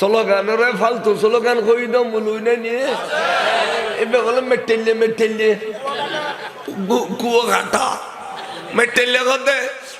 স্লোগানের ফালতু স্লোগান কই দাও মুলুই না? নিয়ে এবার বলে মেটেলে মেটেলে। কুয়ো ঘাটা। মেটেলে কথা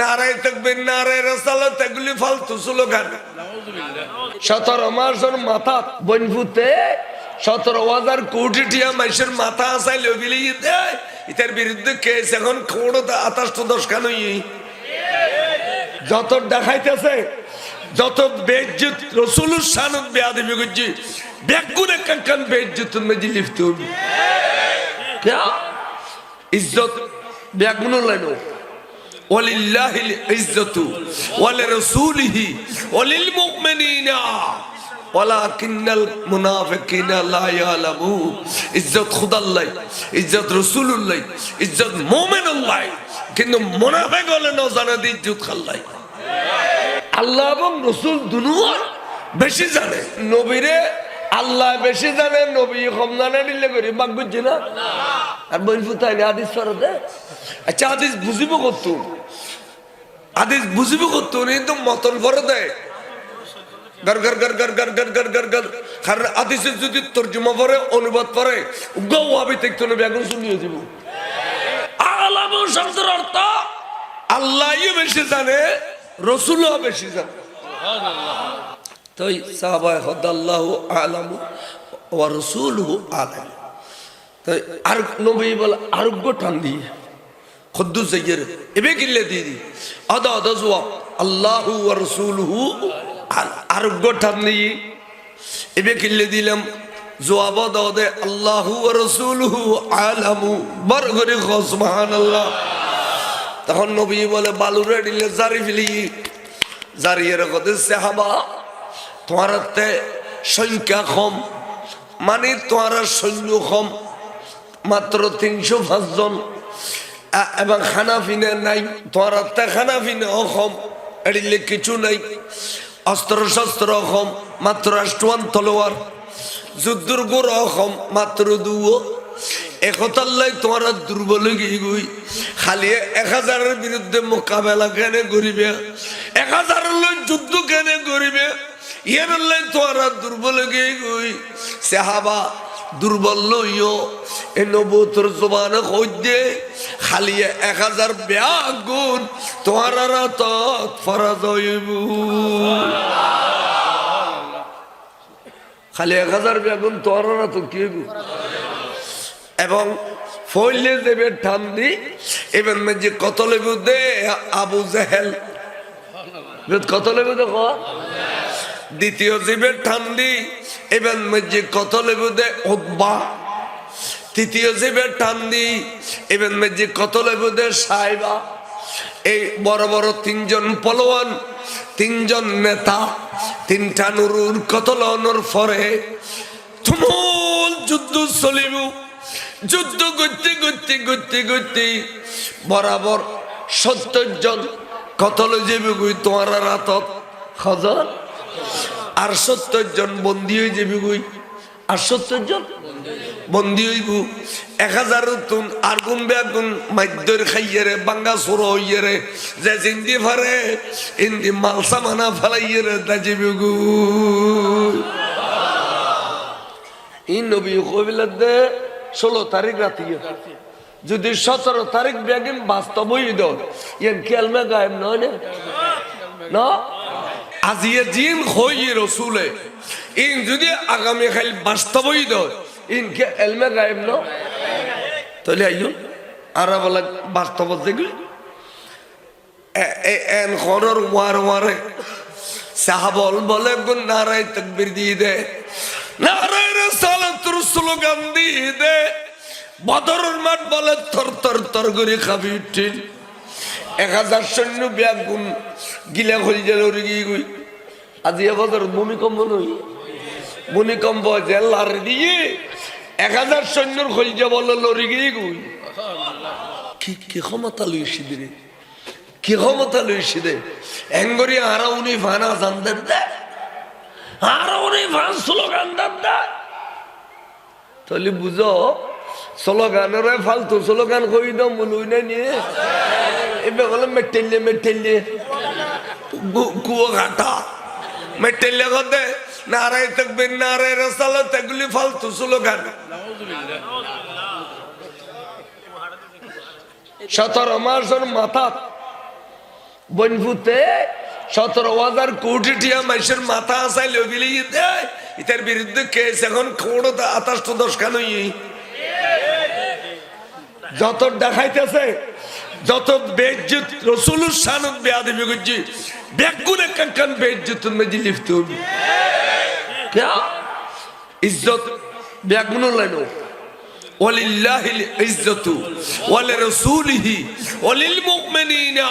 নারায় থাকবে, নারায় রসালা তেগুলি ফালতু স্লোগান। সতেরো মাসের মাথা বনফুতে সতেরো হাজার কোটি টিয়া মাসের মাথা আসাই লবিলে দেয় ইতার বিরুদ্ধে কেস এখন খোড়ো আঠাশটো দশ খান যত দেখাইতেছে যত বেজ্জুত রসুল সানত বেয়াদবি করছি ব্যাগুনে কাকান বেজ্জুত মেজি লিপ্ত হবে ইজ্জত ব্যাগুনো লাইনো ওয়ালিল্লাহিল ইজ্জতু ওয়ালি রাসূলিহি ওয়ালিল মুমিনিনা। ওয়ালাকিন্নাল মুনাফিকিনা লা ইয়ালামু। ইজ্জত খুদাল্লাহ, ইজ্জত রাসূলুল্লাহ, ইজ্জত মুমিনুল্লাহ। কিন্তু মুনাফিক হলে না জানে ইজ্জত খাল্লাই। ঠিক আল্লাহ এবং রসুল দুনুয়া বেশি জানে। নবীরে আল্লাহ বেশি জানে, নবী কম জানে, নিলে করি বাক বুঝছি না? আর বই ফুতাই না আদিস ফরদে আচ্ছা আদিস বুঝিব কত? আদিস বুঝিব কত? কিন্তু মতন ফরে দেয়। গর গর গর গর গর গর গর গর গর। কারণ আদিসের যদি তর্জমা পরে অনুবাদ পরে গৌ আমি দেখতো না বেগুন শুনিয়ে দিব। আলাম শব্দের অর্থ আল্লাহ বেশি জানে রসুলও বেশি জানে তাই সাহাবায় হদাল্লাহ আলামু ও রসুল আলাম। তাই আর নবী বলে আরোগ্য টান দিয়ে খদ্দু সৈয়র এবে কিল্লে দিয়ে দি আদা আদা জুয়া, আল্লাহ ও রসুল আরোগ্য টান দিয়ে এবে কিল্লে দিলাম, জবাব দাও দে আল্লাহ ও রসুল আলামু। বর করে খসমান আল্লাহ তখন নবী বলে বালুরে দিলে জারি ফেলি। জারিয়ের কথা সাহাবা তোমার সংখ্যা কম। মানে তোমার সৈন্য কম। মাত্র তিনশো পাঁচজন এবং খানা পিনে নাই, তোমার খানা পিনে অসম এড়িলে কিছু নাই। অস্ত্র শস্ত্র অসম মাত্র আষ্টমান তলোয়ার। যুদ্ধর অসম মাত্র দুও। একতাল্লাই তোমার দুর্বল গই খালি এক হাজারের বিরুদ্ধে মোকাবেলা কেন করিবে? এক হাজারের লোক যুদ্ধ কেন করিবে? ইয়ার লাই তোমার দুর্বল গই সাহাবা, দুর্বল লইও, এ নবতর জবান হইতে খালি এক হাজার বেয়া গুণ তোমার ফরাজ হইব। খালি এক হাজার বেগুন তোর তো কি? এবং ফইলে দেবে ঠান্দি এবার যে কত লেবু দে আবু জাহেল। কত লেবু দে দ্বিতীয় জীবের ঠান্ডি এবার মধ্যে কত লেবু দে তৃতীয় জীবের ঠান্ডি এবার মধ্যে কত লেবু দে সাইবা। এই বড় বড় তিনজন পলোয়ান, তিনজন নেতা, তিনটা নুরুর কতলনের পরে তুমুল যুদ্ধ চলিব। যুদ্ধ করতে করতে করতে করতে বরাবর সত্তর জন কতল যাবে গুই তোমার রাতত? হজন আর সত্তর জন বন্দী হয়ে যাবি গুই আর সত্তর জন বন্দী হইব। এক হাজার তুন আর গুন বেগুন মাধ্যর খাইয়েরে, বাঙ্গা সুর হইয়েরে, যে চিন্তি ফারে, ইন্দি মালসা মানা ফেলাইয়েরে, তা যাবি গু এই নবী কবিলার দে ষোলো তারিখ রাতি। যদি সতেরো তারিখ বেগিন বাস্তব হই দো ইয়ান কেলমে গায়েব নয় না? না? আজিয়ে জিন হই রসুলে। ইন যদি আগামী খাইল বাস্তব হই দো ইন এলমে গায়েব ন? তাহলে আইও আর বলে বাস্তব দেখলি। N খরর war ওয়ারে। সাহাবল বলে গুন নারায় তকবির দিয়ে দে। সালাতুর স্লোগান দিয়ে দে। বদরের মাঠ বলে তর তর তর করে খাবি উঠিল এক হাজার সৈন্য ব্যাগুন গিলা হয়ে গেল গিয়ে গুই। আজি বদর ভূমিকম্প নই। ভূমিকম্প জেলার দিয়ে এক হাজার সৈন্যর খলজা বলে লড়ি গিয়ে গুই। কি কি ক্ষমতা লইছি দিরে কি ক্ষমতা লইছি দে এঙ্গরি আরা উনি ফানা জানদের দে। আরা উনি ফান স্লোগান দেন দে। তাহলে বুঝো স্লোগানের ফালতু স্লোগান কই দাও মুলুই না নিয়ে। এবার বলে মেটেলে মেটেলে কুয়ো ঘাটা। মেটেলে কথা নারায় থাকবে নারায় রাসালত এগুলি ফালতু স্লোগান। সতেরো মাসের মাথা বনভূতে সতেরো হাজার কোটি টিয়া মাসের মাথা আসাই লবিলে দেয় ইতার বিরুদ্ধে কেস এখন খোড়ো আঠাশ তো দশ খানই যত দেখাইতেছে যত বেজ্জুত রসুলুর সানুদ বেয়াদবি করছি ব্যাগুনে কাকান বেজ্জুত মেজি লিফত হবে কেয়া ইজ্জত ব্যাগুনো লাইনো ওয়ালিল্লাহিল ইজ্জতু ওয়ালি রাসূলিহি ওয়ালিল মুমিনিনা।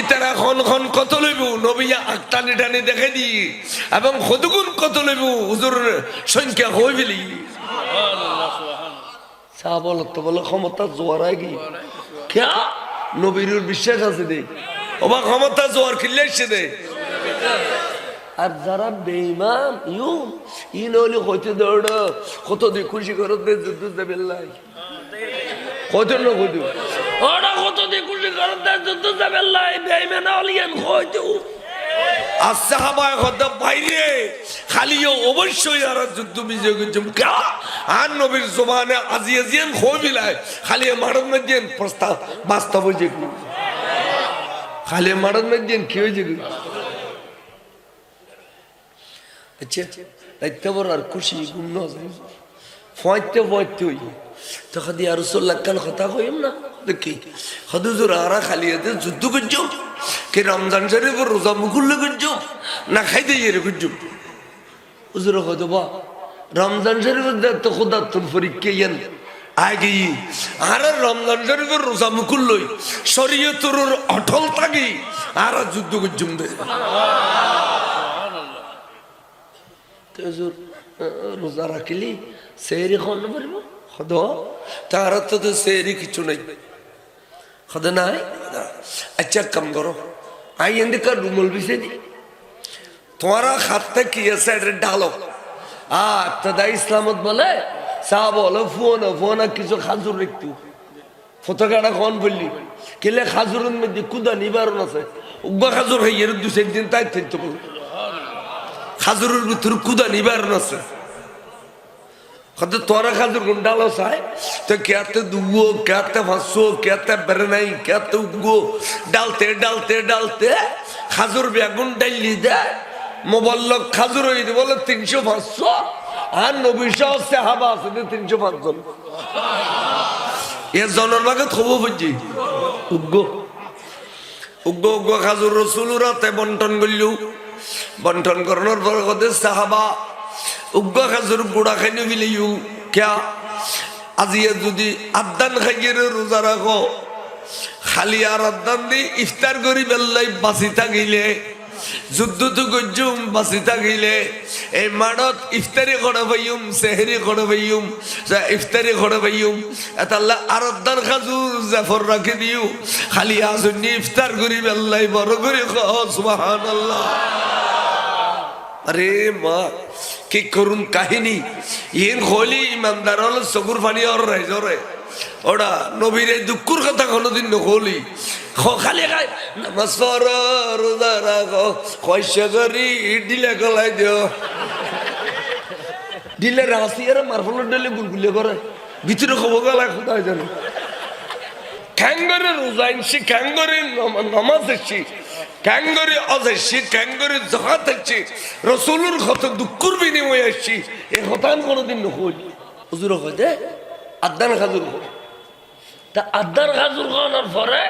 ইতারা খন খন কত লইব? নবী আক্তানি টানি দেখে দি। এবং সদগুণ কত লইব? হুজুর সংখ্যা হই বিলি। সাবল তো বলে ক্ষমতা জোয়ারাই গি। কিয়া? নবীর বিশ্বাস আছে দে। ওবা ক্ষমতা জোয়ার কিনলে এসে দে। আর যারা বেইমান ইউ ই নইলে হইতে দৌড় কত দিয়ে খুশি করত যুদ্ধ দেবে লাই কত ওরা কত দিয়ে খুশি করত দে যুদ্ধ দেবে লাই বেইমান অলিয়ান হইতে আচ্ছা হাবায় হতে বাইরে খালিও অবশ্যই আর যুদ্ধ বিজয় করছুম কা? আর নবীর জমানে আজি আজিয়ান খই বিলায় খালি মারণ মধ্যেন প্রস্তাব বাস্তব হয়েছে খালি মারণ মধ্যেন কি হয়েছে আচ্ছা দায়িত্ব আর খুশি ন ফয়তে ফয়তে হই তখন দিয়ে রসুল্লাহ কান কথা কইম না দেখি হদুজুর আরা খালি এতে যুদ্ধ করছ কে রমজান শরীফ রোজা মুকুল্লে করছ না খাইতে ইয়ে করছ হুজুর হয়তো রমজান শরীফের তো খোদা তোর পরীক্ষা ইয়েন আগে আর রমজান শরীফের রোজা মুকুল লই শরীয় তোর অটল থাকি আর যুদ্ধ করছুম দে হুজুর রোজা রাখিলি? সেরি খন পারব? খদ তার তো সেরি কিছু নাই। খদ নাই? আচ্ছা কাম করো, আই এন্দিকা রুমল বিছে দি। তোমারা খাতটা কি আছে? ডালো। আর তাদা ইসলামত বলে চা বলো ফোন ফোন কিছু খাজুর একটু ফটোকাটা খন বললি? কেলে খাজুরের মধ্যে কুদা নিবারণ আছে? উগ্বা খাজুর এর দু চার দিন তাই থাকতে বলো। খাজুরের ভিতরে কুদা নিবারণ আছে। কত তোরা খাজুর কোন ডালো চাই তো কেতে দুগো কেতে ফাঁসো কেতে বেড়ে নাই কেতে উগো ডালতে ডালতে ডালতে খাজুর বেগুন ডাইলি দেয় মোবাইল খাজুর দিয়ে বলে তিনশো পাঁচশো। আর নবীশো আছে হাবা আছে তিনশো পাঁচজন। এর জনের ভাগে খবর বুঝছি উগ্র উগ্র উগ্র খাজুর রসুলুরাতে বন্টন করলু বন্টন করানোর পর সাহাবা উগ্র খাজুর গুড়া খাই নিবিলে ইউ। ক্যা? আজিয়ে যদি আদান খাইয়ে রোজা রাখো খালি আর আদান দি ইফতার করি বেল্লাই বাঁচি থাকিলে। যুদ্ধ তো গজ্জুম, বাঁচি থাকিলে। এই মানত ইফতারি করে পাইম সেহেরি করে পাইম ইফতারি করে পাইম জাফর রাখি দিও। খালি আসুন ইফতার করি বেল্লাই বড় করে সুবাহান আল্লাহ আরে মা, কি করুন কাহিনী? ইন হলি ইমানদার হল চকুর পানি আর রাইজরে ওরা নবীর এই দুঃখুর কথা কোনোদিন নকলি। খালি খাই পড়, রোজা দিলে গলাই দিও। দিলে রাশি আর মারফলের দিলে গুলগুলে করে। ভিতরে খবর গলা কোথায় জানো ক্যাঙ্গরে রোজা ইনছি ক্যাঙ্গরে নামাজ এসছি ক্যাঙ্গরে অজ এসছি ক্যাঙ্গরে জহাত এসছি রসুলুর কত দুঃখুর এ হতান কোনোদিন নহল হুজুর হয় আদান খাজুর হয় তা আদান খাজুর খাওয়ানোর পরে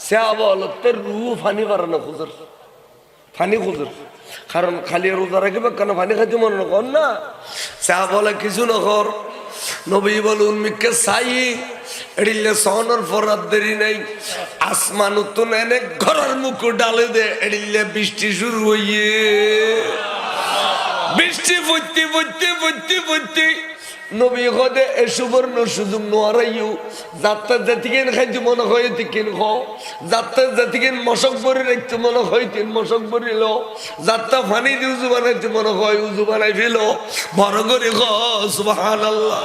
সে আবলতের রু ফানি পারে না খুজুর। ফানি খুজুর। কারণ খালি রোজা রাখিবে কেন? ফানি খাইতে মনে নকর না। সে বলে কিছু নকর নবী বলুন, মিকে সাই। এড়িলে সহনের ফরাত দেরি নাই। আসমান তো এনে ঘরের মুখ ডালে দে, এড়িলে বৃষ্টি শুরু হইয়ে। বৃষ্টি পড়তে পড়তে পড়তে পড়তে নবী কদে এ সুবর্ণ সুযোগ নোয়ারাইও যাত্রা জাতিকেন খাইতে মনে হয় তিকেন খ যাত্রা জাতিকেন মশক বরি রাখতে মনে হয় তিন মশক বরিল যাত্রা ফানি দিয়ে উজু বানাইতে মনে হয় উজু বানাই ফেল। বড় করে সুবাহান আল্লাহ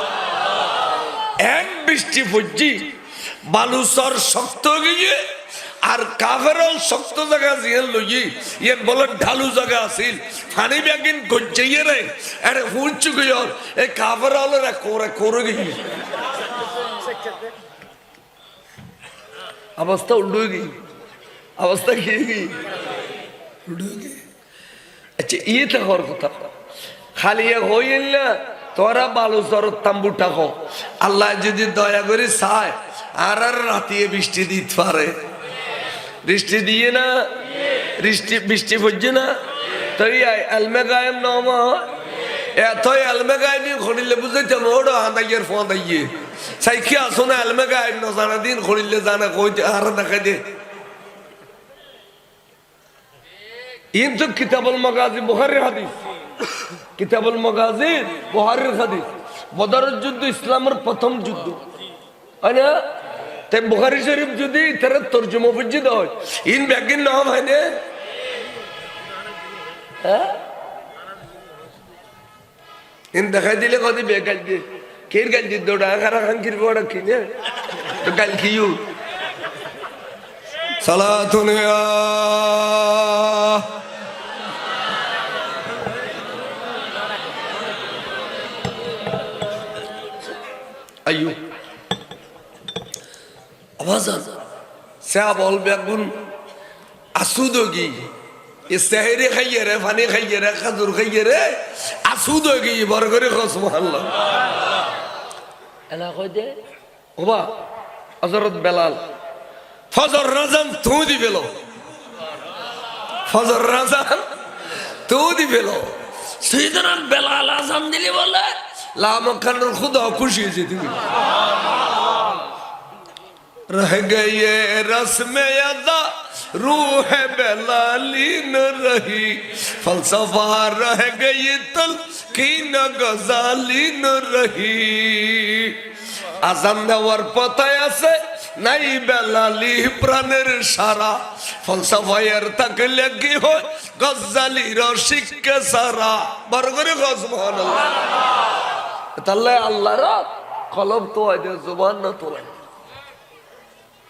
এক বৃষ্টি পড়ছি বালুচর শক্ত গিয়ে আর কাফেরল শক্ত জায়গা জিয়ে লই ইয়ে বলে ঢালু জায়গা আছিল। ফানি ব্যাগিন গজ্জাইয়ে রে। আরে হুঁচু গিয়র। এই কাফেরল রে কোরে কোরে গিয়ে। অবস্থা উল্টো গই অবস্থা কি গই উল্টো গই আচ্ছা ইয়ে তো হওয়ার কথা। খালি হইল না তোরা বালু চরত তাম্বু টাকো আল্লাহ যদি দয়া করে চায়, আর আর রাতিয়ে বৃষ্টি দিতে পারে। বৃষ্টি দিয়ে না? বৃষ্টি বৃষ্টি পড়ছে না? তাই আলমে গায়েম নমা এতই আলমে গায়েবি খড়িলে বুঝাইতে ওড়ো হাঁদাইয়ের ফোঁদাইয়ে সাইখি আসো না আলমে ন জানা দিন খড়িলে জানা, কইতে আর দেখা দে ইন তো কিতাবুল মাগাজি বুখারীর হাদিস। কিতাবুল মাগাজি বুখারীর হাদিস। বদরের যুদ্ধ ইসলামের প্রথম যুদ্ধ। না? তাই বুখারী শরীফ যদি তারা তর্জমা বুঝি হয়, ইন ব্যাগিন নাম হয় না। হ্যাঁ? ইন দেখাই দিলে কদি বেগাল দিয়ে। কের গাল দিয়ে? দৌড়া, খারা খান কির বড় কিনে তো আইয়ু আওয়াজান সা বল বেগুন আসুদগি এ সেহরি খাইয়ে রে ফানি খাইয়ে রে খাজুর খাইয়ে রে আসুদগি বর করে খস মহল্লা এলা কই দে। ওবা হযরত বেলাল। ফজর রাজান তু দি পেল। ফজর রাজান তু দি পেল। সুইদনা বেলাল আজান দিলি বলে। লামখানোর খুদা খুশি হয়েছে তুমি। रह गए रस्म अदा रूह बेलाली न रही फलसफा रह गई तल की न गजाली न रही আজান দেওয়ার পথায় আছে নাই বেলালি প্রাণের সারা ফলসাফায়ের তাকে লেগে হয় গজালির শিক্ষা সারা বড় করে গজ মহান তাহলে আল্লাহর কলম তো জোবান না তোলায়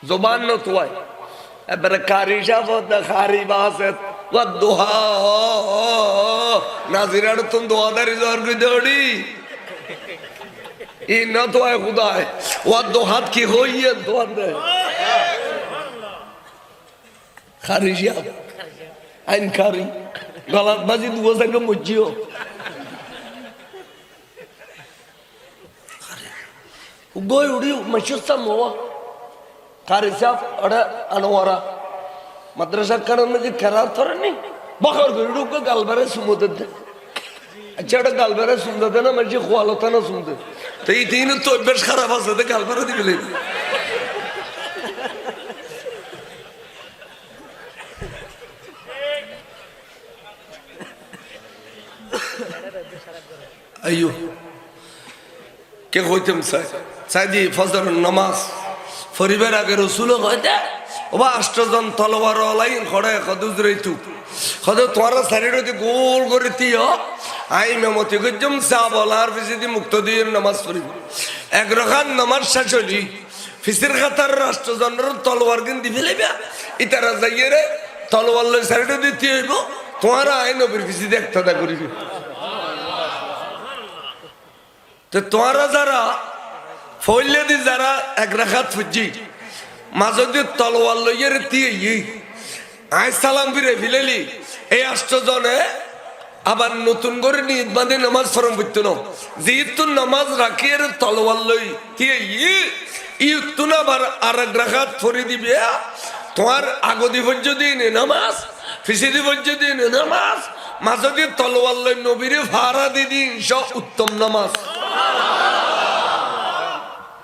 জবান ন তোয়াই এবারে কারি সাবত খারি বাসেত ওয়াদুহা নাজিরার তুম দোয়াদারি জোর কই দড়ি ই ন তোয়াই খুদায় ওয়াদুহাত কি হইয়ে দোয়ান দে খারি সাব আইন খারি গলাত বাজি দুয়া সঙ্গে মুজিও গই উড়ি মশুস্তা মোয়া কারিসাফ ওটা আনোয়ারা মাদ্রাসা কারণ যে কেরার ধরে নি বকর করে ঢুকে গালবারে দে আচ্ছা ওটা গালবারে দেয় না মানে খোয়ালতা না সুন্দর তো এই তিন তো অভ্যাস খারাপ আছে তো গালবারে দিবে আইয়ো কে কইতাম সাই সাইদি ফজর নামাজ ফরিবার আগে রসুল ওবা আষ্টজন তলবার লাইন খড়ে খদুজরে তু খদ তোরা শরীরতে গোল করে তিয়। আই মেমতি গজম সা বলার ফিসিদি মুক্ত দিয়ে নামাজ পড়িব এক রখান নামাজ শেষ হলি, ফিসির খাতার রাষ্ট্রজনের তলোয়ার কিন দি ফেলেবা ইতারা যাইয়ে রে লই শরীরে দিতে হইব। তোমার আই নবীর ফিসিদি একটা করিবি। তো তোমরা যারা ফইলে দি যারা এক রাখাত ফুজি মাঝদি তলোয়ার লইয়ের দিয়ে আই সালাম ফিরে ফিলেলি, এই আষ্টজনে আবার নতুন করে নিদ বাঁধে নামাজ ফরম করতো না। যেহেতু নামাজ রাখি এর তলোয়ার লই দিয়ে ই তুন আবার আর এক রাখাত ফরি দিবে, তোমার আগদি পর্য দিন নামাজ, ফিসিদি পর্য দিন নামাজ মাঝদি তলোয়ার লই নবীরে ভাড়া দিদি সব উত্তম নামাজ।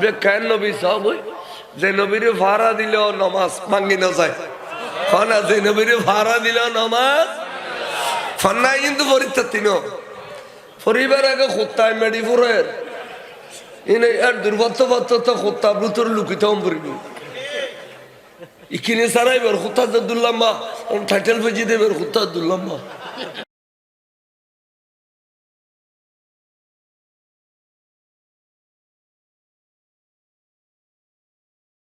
যে কেন নবী সব ওই যে নবীর ভাড়া দিলেও নমাজ ভাঙ্গি না যায়। না, যে নবীর ভাড়া দিলেও নামাজ ফন্নাই কিন্তু পরীক্ষা তিন পরিবার আগে খোত্তায় মেডিপুরের ইনে আর দুর্বত্ত বত্ত খোত্তা ব্রুতর লুকিত ইখিনি সারাই বের খুত্তা দুল্লাম্বা টাইটেল পেজি দেবের খুত্তা দুল্লাম্বা